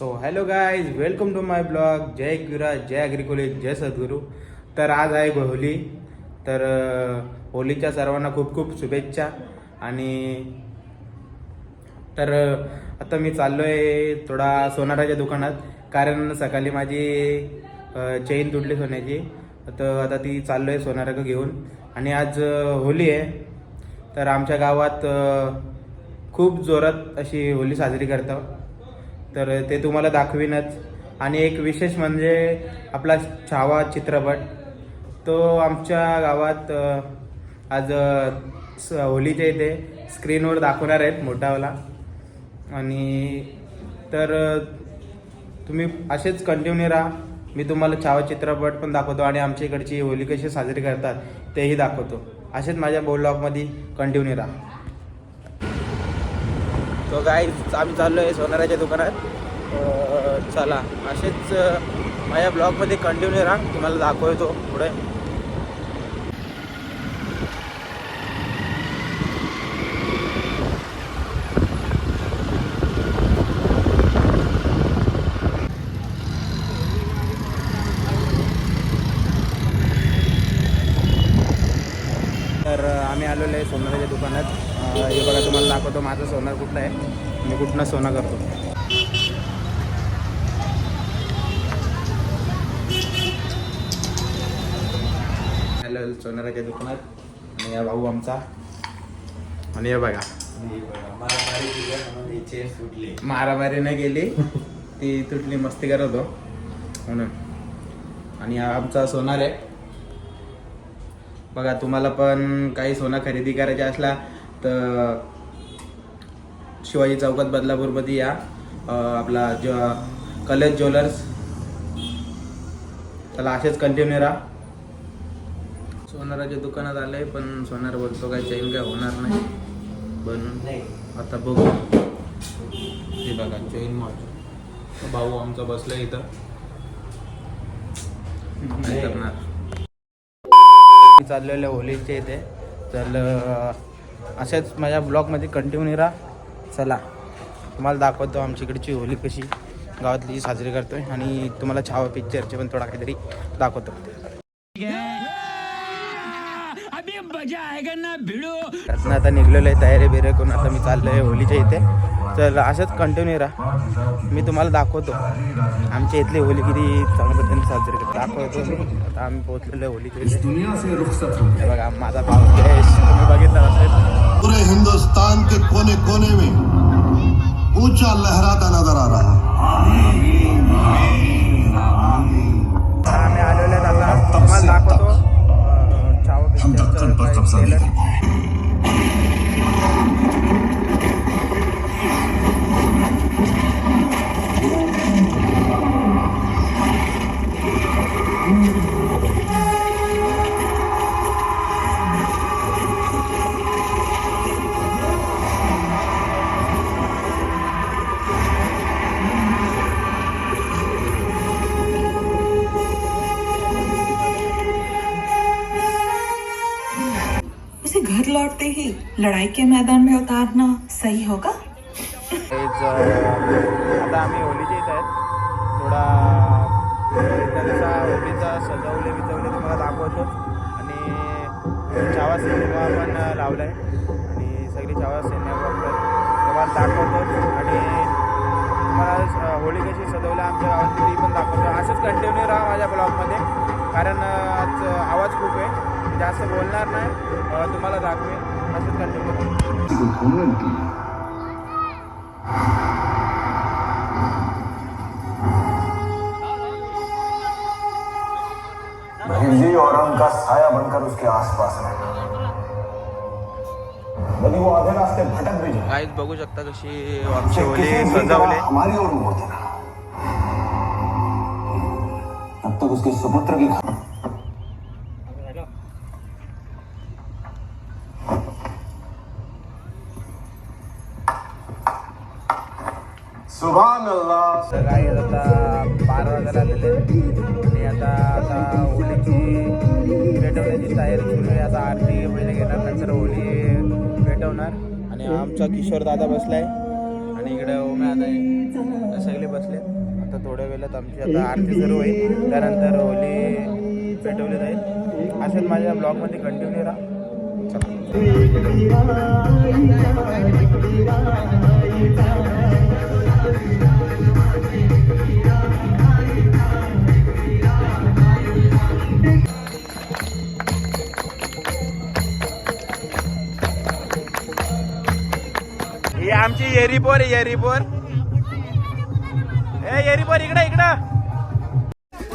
So hello guys welcome to my blog जय किरा जय अग्रिकोलेज जय सद्गुरू तर आज आहे होली. तर होलीच्या सर्वांना खूप खूप शुभेच्छा. आणि तर आता मी चाललो आहे थोडा सोनाराच्या दुकानात. कारण सकाळी माझी चेन तुटली सोन्याची. तर आता ती चाललो आहे सोनारा घेऊन. आणि आज होली आहे. तर आमच्या गावात खूप जोरात अशी होली साजरी करतात. तर ते तुम्हाला दाखवीनच. आणि एक विशेष म्हणजे आपला छावा चित्रपट. तो आमच्या गावात आज होलीच्या इथे स्क्रीनवर दाखवणार आहेत मोठावाला. आणि तर तुम्ही असेच कंटिन्यू राहा. मी तुम्हाला छावा चित्रपट पण दाखवतो आणि आमच्या इकडची होली कशी साजरी करतात तेही दाखवतो. असेच माझ्या ब्लॉगमध्ये कंटिन्यू राहा. तो गाय आम्ही चाललो आहे सोनाराच्या दुकानात. चला असेच माझ्या ब्लॉगमध्ये कंटिन्यू राहा. तुम्हाला दाखवतो पुढे. तर आम्ही आलेलो आहे सोनाराच्या दुकानात. हे बघा तुम्हाला दाखवतो माझं सोनार कुठलं आहे. मी कुठनं सोनं करतो. हॅलो सोनाराच्या दुकानात. आणि या भाऊ आमचा. आणि हे बघा. मारामारी नाही गेली ती तुटली मस्ती करत होतो. म्हणून. आणि हा आमचा सोनार आहे. बघा तुम्हाला पण काही सोनं खरेदी करायचे असला तर शिवाजी चौकात बदलापूरमध्ये या आपला ज कलेज ज्वेलर्स त्याला असेच कंटिन्यू राहा. सोनाराच्या दुकानात आलंय पण सोनार बोलतो काय चैन काय होणार नाही. बनून आता बघू. हे बघा चैन मॉल भाऊ आमचा बसलाय इथं. नाही करणार. मी चाललेलं आहे होलीच्या इथे. तर असेच माझ्या ब्लॉगमध्ये कंटिन्यू राहा. चला तुम्हाला दाखवतो आमच्या इकडची होली कशी गावातली साजरी करतोय आणि तुम्हाला छावा पिक्चरचे पण थोडा काहीतरी दाखवतो. त्यातनं आता निघलेलो आहे तयारी बिरे करून आता मी चाललो आहे होलीच्या इथे. तर असंच कंटिन्यू राहा. मी तुम्हाला दाखवतो आमच्या इथली होली किती चांगल्या पद्धतीने साजरी करतो. दाखवतो आता आम्ही पोहोचलेलो आहे होलीच्या इथे. बघा माझा भाव जयेश तुम्ही बघितला असेल. पूरे हिंदुस्तान के कोने कोने में ऊँचा लहराता नज़र आ रहा है। आम्ही आलेलो आहेत तुम्हाला दाखवतो अं, छावा हम दक्कन पर कब्जा लौटते ही लड़ाई के मैदान में उतारना सही होगा? हेच, आता आम्ही होलीच्या इथं आहेत. थोडा त्याचा होलीचा सजवले विजवले तुम्हाला दाखवतो. आणि छावा सिनेमा पण लावला आहे आणि सगळी छावा सिनेमा तुम्हाला दाखवतो. आणि तुम्हाला अं, होळी कशी सजवलं आमच्या गावात ती पण दाखवतो. असंच कंटिन्यू राहा माझ्या ब्लॉगमध्ये कारण आज जास्त बोलणार नाही. तुम्हाला दाखवेन. असंच कंटिन्यू राहा और उनका साया बनकर उसके आसपास रहे। यदि वो आधे रास्ते भटक भी जाए। गाईज बघू शकता कशी आमची होली सजवले. हमारी ओर मोड़ देना। तब तक उसके सुपुत्र की अल्लाह आता बारा वाजायला आलेले आणि आता आता पेटवण्याची तयारी सुरू आहे. आता आरती घेणार नंतर पेटवणार. आणि आमचा किशोर दादा बसलाय. आणि इकडे ओम्या आता. सगळे बस बसलेत आता थोड्या वेळात आमची आता आरती सुरू होईल. त्यानंतर होली पेटवली जाईल. असेच माझ्या ब्लॉगमध्ये कंटिन्यू राहा. चला. आमची येरीपोर आहे येरीपोर ए येरीपोर इकडे इकडं.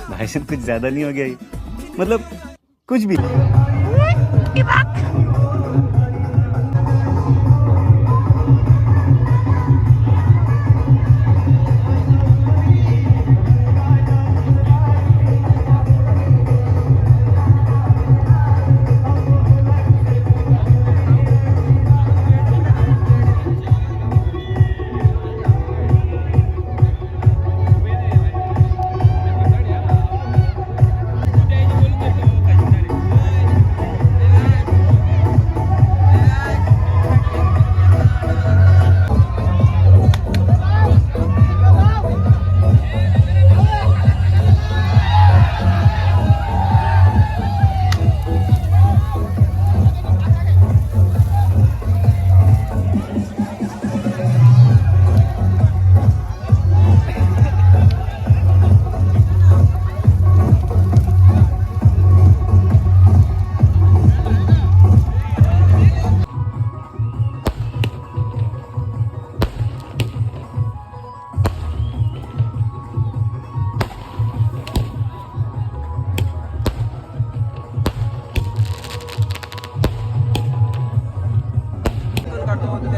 भाई कुछ ज्यादा नहीं हो गया मतलब कुछ भी।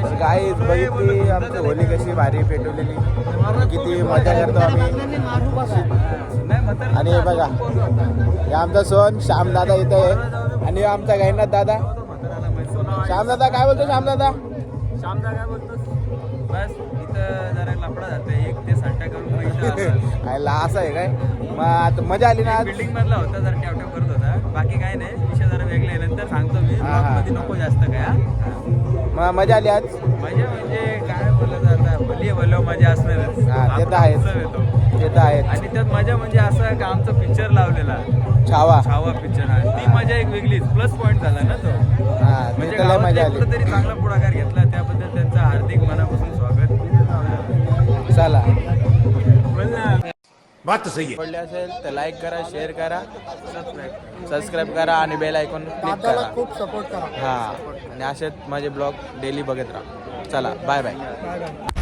तर काय बघितली आमची होली कशी भारी पेटवलेली. किती मजा करतो आम्ही. आणि बघा हे आमचा सण श्यामदादा इथं आहे. आणि आमचा गायनाथ दादा. श्यामदादा काय बोलतो श्यामदादा? श्यामदा काय बोलतो बस इथं जरा लफडा जाते एक ते सट्टा करून मग इथं आलो. खायला असं आहे काय? मग आता मजा आली ना आज? बिल्डिंग मधला होता जरा टॅवटॅव करत होता. बाकी काय नाही विषय जरा वेगळे आहे. नंतर सांगतो मी. हा, हा. मध्ये नको जास्त काय हा. मग मजा आली आज? मजा म्हणजे काय बोलत आता? भली भलो मजा असणारच. हा ते तर आपला आहेच. उत्सव येतो. ते तर आहेच. आणि त्यात मजा म्हणजे असं का आमचा पिक्चर लावलेला? छावा. छावा पिक्चर हा. ती मजा एक वेगळीच. प्लस पॉईंट झाला ना तो. हा ते म्हणजे तर लय मजा गावातल्या आली. कुठेतरी चांगला पुढाकार घेतला त्याबद्दल बात तो सही है। आवडले असेल तर लाईक करा शेअर करा सबस्क्राईब करा आणि बेल आयकॉन क्लिक करा. खूप सपोर्ट करा. हा आणि असेच माझे ब्लॉग डेली बघत राहा. चला बाय बाय